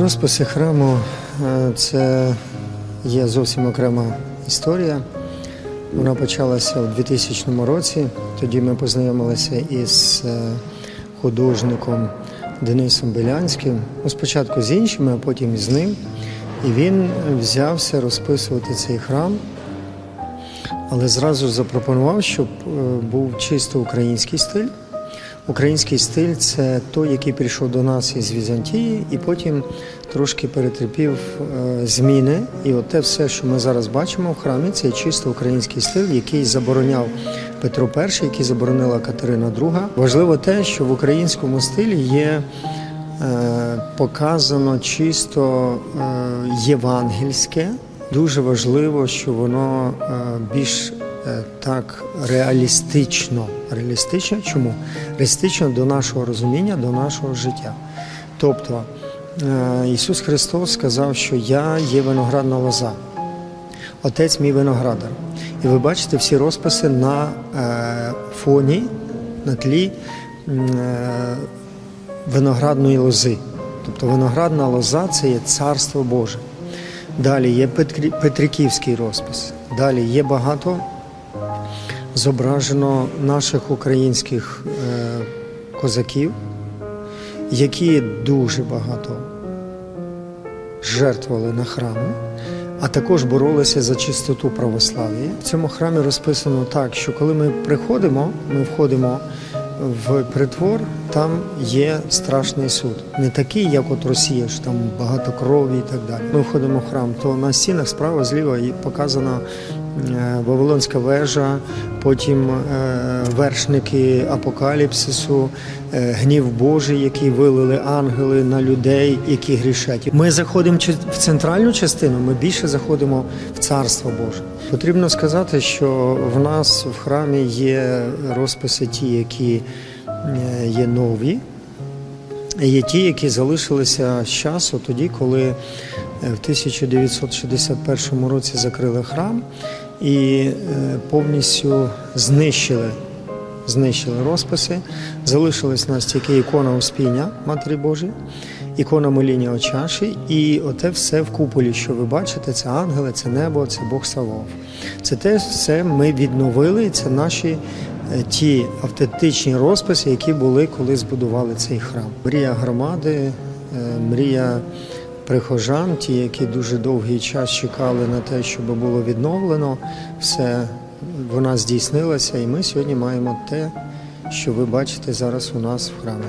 Розписи храму е, це є зовсім окрема історія. Вона почалася у 2000 році. Тоді ми познайомилися із е, художником Денисом Белянським. Ну, спочатку з іншими, а потім із ним. І він взявся розписувати цей храм, але зразу запропонував, щоб е, був чисто український стиль. Український стиль це той, який прийшов до нас із Візантії, і потім трошки перетерпів е, зміни. І от те все, що ми зараз бачимо в храмі, це чисто український стиль, який забороняв Петро І, який заборонила Катерина II. Важливо те, що в українському стилі є е, показано чисто е, євангельське. Дуже важливо, що воно більш так реалістично. Реалістично чому? Реалістично до нашого розуміння, до нашого життя. Тобто е, Ісус Христос сказав, що я є виноградна лоза, Отець мій виноградар. І ви бачите всі розписи на е, фоні, на тлі е, виноградної лози. Тобто виноградна лоза це є царство Боже. Далі є Петриківський розпис. Далі є багато зображено наших українських е, козаків, які дуже багато жертвували на храми, а також боролися за чистоту православ'я. В цьому храмі розписано так, що коли ми приходимо, ми входимо в притвор, там є страшний суд. Не такий, як от Росія, що там багато крові і так далі. Ми входимо в храм, то на стінах справа зліва е, Вавилонська вежа, потім е, вершники апокаліпсису, е, гнів Божий, який вилили ангели на людей, які грішать. Ми заходимо в центральну частину, ми більше заходимо в царство Боже. Потрібно сказати, що в нас в храмі є розписи ті, які е, є нові, Є ті, які залишилися з часу тоді, коли е, в 1961 році закрили храм і е, повністю знищили, знищили розписи. Залишилась у нас тільки ікона Успіння Матері Божої, ікона моління Очаші, і оте все в куполі, що ви бачите, це ангели, це небо, це Бог Савов. Це те все ми відновили, і це наші е, ті автентичні розписи, які були, коли збудували цей храм. Мрія громади, е, мрія прихожан, ті, які дуже довгий час чекали на те, щоб було відновлено, все вона здійснилася, і ми сьогодні маємо те, що ви бачите зараз у нас в храмі.